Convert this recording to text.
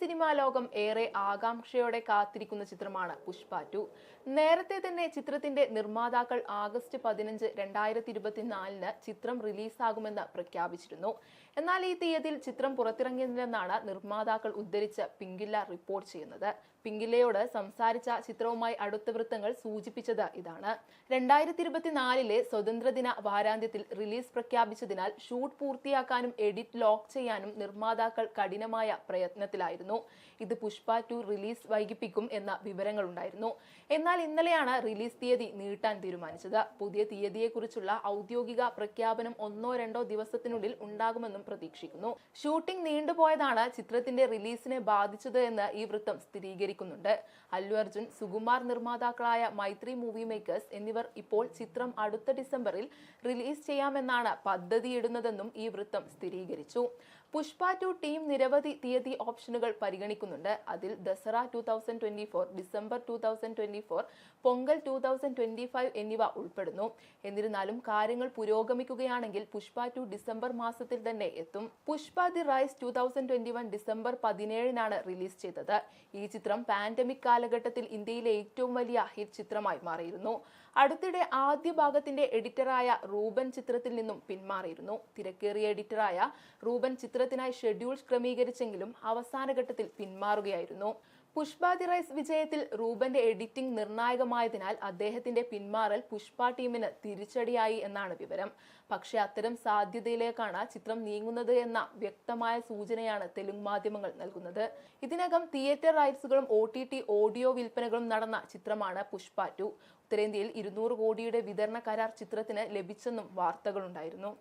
Cinema ലോകം ഏറെ ആകാംക്ഷയോടെ കാത്തിരിക്കുന്ന ചിത്രമാണ് പുഷ്പ ടു. നേരത്തെ തന്നെ ചിത്രത്തിന്റെ നിർമ്മാതാക്കൾ ആഗസ്റ്റ് പതിനഞ്ച് രണ്ടായിരത്തി ഇരുപത്തിനാലിന് ചിത്രം റിലീസാകുമെന്ന് പ്രഖ്യാപിച്ചിരുന്നു. എന്നാൽ ഈ തീയതിയിൽ ചിത്രം പുറത്തിറങ്ങില്ലെന്നാണ് നിർമ്മാതാക്കൾ ഉദ്ധരിച്ച് പിങ്കില്ല റിപ്പോർട്ട് ചെയ്യുന്നത്. പിങ്കില്ലയോട് സംസാരിച്ച ചിത്രവുമായി അടുത്ത വൃത്തങ്ങൾ സൂചിപ്പിച്ചത് ഇതാണ്. രണ്ടായിരത്തി ഇരുപത്തിനാലിലെ സ്വതന്ത്രദിന വാരാന്ത്യത്തിൽ റിലീസ് പ്രഖ്യാപിച്ചതിനാൽ ഷൂട്ട് പൂർത്തിയാക്കാനും എഡിറ്റ് ലോക്ക് ചെയ്യാനും നിർമ്മാതാക്കൾ കഠിനമായ പ്രയത്നത്തിലായിരുന്നു. ഇത് പുഷ്പ ടു റിലീസ് വൈകിപ്പിക്കും എന്ന വിവരങ്ങളുണ്ടായിരുന്നു. എന്നാൽ ഇന്നലെയാണ് റിലീസ് തീയതി നീട്ടാൻ തീരുമാനിച്ചത്. പുതിയ തീയതിയെക്കുറിച്ചുള്ള ഔദ്യോഗിക പ്രഖ്യാപനം ഒന്നോ രണ്ടോ ദിവസത്തിനുള്ളിൽ ഉണ്ടാകുമെന്നും പ്രതീക്ഷിക്കുന്നു. ഷൂട്ടിംഗ് നീണ്ടുപോയതാണ് ചിത്രത്തിന്റെ റിലീസിനെ ബാധിച്ചത് എന്ന് ഈ വൃത്തം സ്ഥിരീകരിക്കുന്നുണ്ട്. അല്ലു അർജുൻ സുകുമാർ നിർമ്മാതാക്കളായ മൈത്രി മൂവി മേക്കേഴ്സ് എന്നിവർ ഇപ്പോൾ ചിത്രം അടുത്ത ഡിസംബറിൽ റിലീസ് ചെയ്യാമെന്നാണ് പദ്ധതിയിടുന്നതെന്നും ഈ വൃത്തം സ്ഥിരീകരിച്ചു. പുഷ്പ ടു ടീം നിരവധി തീയതി ഓപ്ഷനുകൾ പരിഗണിക്കുന്നുണ്ട്. അതിൽ Dussehra two thousand twenty four December two thousand twenty four Pongal two thousand twenty five എന്നിവ ഉൾപ്പെടുന്നു. എന്നിരുന്നാലും കാര്യങ്ങൾ പുരോഗമിക്കുകയാണെങ്കിൽ പുഷ്പ ടു ഡിസംബർ മാസത്തിൽ തന്നെ എത്തും. Pushpa the rise two thousand twenty one December പതിനേഴിനാണ് release ചെയ്തത്. ഈ ചിത്രം പാൻഡമിക് കാലഘട്ടത്തിൽ ഇന്ത്യയിലെ ഏറ്റവും വലിയ ഹിറ്റ് ചിത്രമായി മാറിയിരുന്നു. അടുത്തിടെ ആദ്യ ഭാഗത്തിന്റെ എഡിറ്ററായ റൂബൻ ചിത്രത്തിൽ നിന്നും പിന്മാറിയിരുന്നു. തിരക്കേറിയ എഡിറ്ററായ റൂബൻ ചിത്രത്തിനായി ഷെഡ്യൂൾ ക്രമീകരിച്ചെങ്കിലും അവസാന ഘട്ടത്തിൽ പിന്മാറുകയായിരുന്നു. പുഷ്പ റൈസ് വിജയത്തിൽ റൂബന്റെ എഡിറ്റിംഗ് നിർണായകമായതിനാൽ അദ്ദേഹത്തിന്റെ പിന്മാറൽ പുഷ്പ ടീമിന് തിരിച്ചടിയായി എന്നാണ് വിവരം. പക്ഷേ അത്തരം സാധ്യതയിലേക്കാണ് ചിത്രം നീങ്ങുന്നത് എന്ന വ്യക്തമായ സൂചനയാണ് തെലുങ്ക് മാധ്യമങ്ങൾ നൽകുന്നത്. ഇതിനകം തിയേറ്റർ റൈറ്റ്സുകളും ഒ ഓഡിയോ വിൽപ്പനകളും നടന്ന ചിത്രമാണ് പുഷ്പ ടു. ഉത്തരേന്ത്യയിൽ ഇരുന്നൂറ് കോടിയുടെ വിതരണ കരാർ ചിത്രത്തിന് ലഭിച്ചെന്നും വാർത്തകളുണ്ടായിരുന്നു.